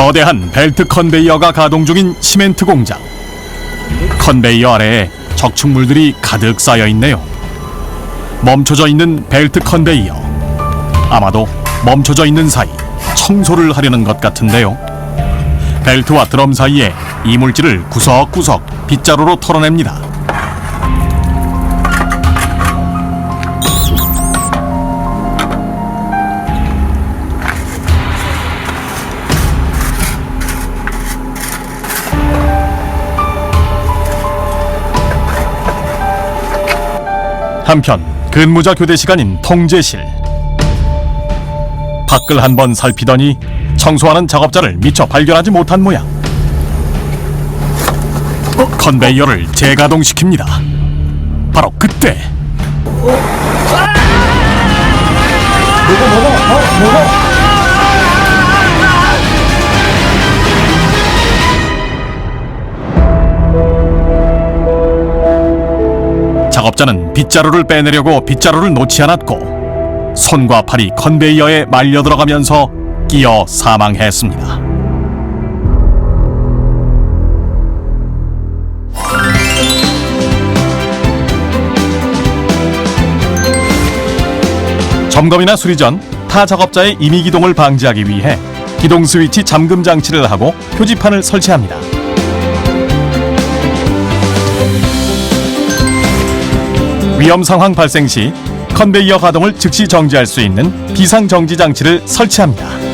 거대한 벨트 컨베이어가 가동 중인 시멘트 공장. 컨베이어 아래에 적축물들이 가득 쌓여 있네요. 멈춰져 있는 벨트 컨베이어. 아마도 멈춰져 있는 사이 청소를 하려는 것 같은데요. 벨트와 드럼 사이에 이물질을 구석구석 빗자루로 털어냅니다. 한편 근무자 교대 시간인 통제실 밖을 한번 살피더니 청소하는 작업자를 미처 발견하지 못한 모양 컨베이어를 재가동시킵니다 바로 그때 작업자는 빗자루를 빼내려고 빗자루를 놓지 않았고 손과 팔이 컨베이어에 말려 들어가면서 끼어 사망했습니다. 점검이나 수리 전 타 작업자의 임의 기동을 방지하기 위해 기동 스위치 잠금 장치를 하고 표지판을 설치합니다. 위험 상황 발생 시 컨베이어 가동을 즉시 정지할 수 있는 비상 정지 장치를 설치합니다.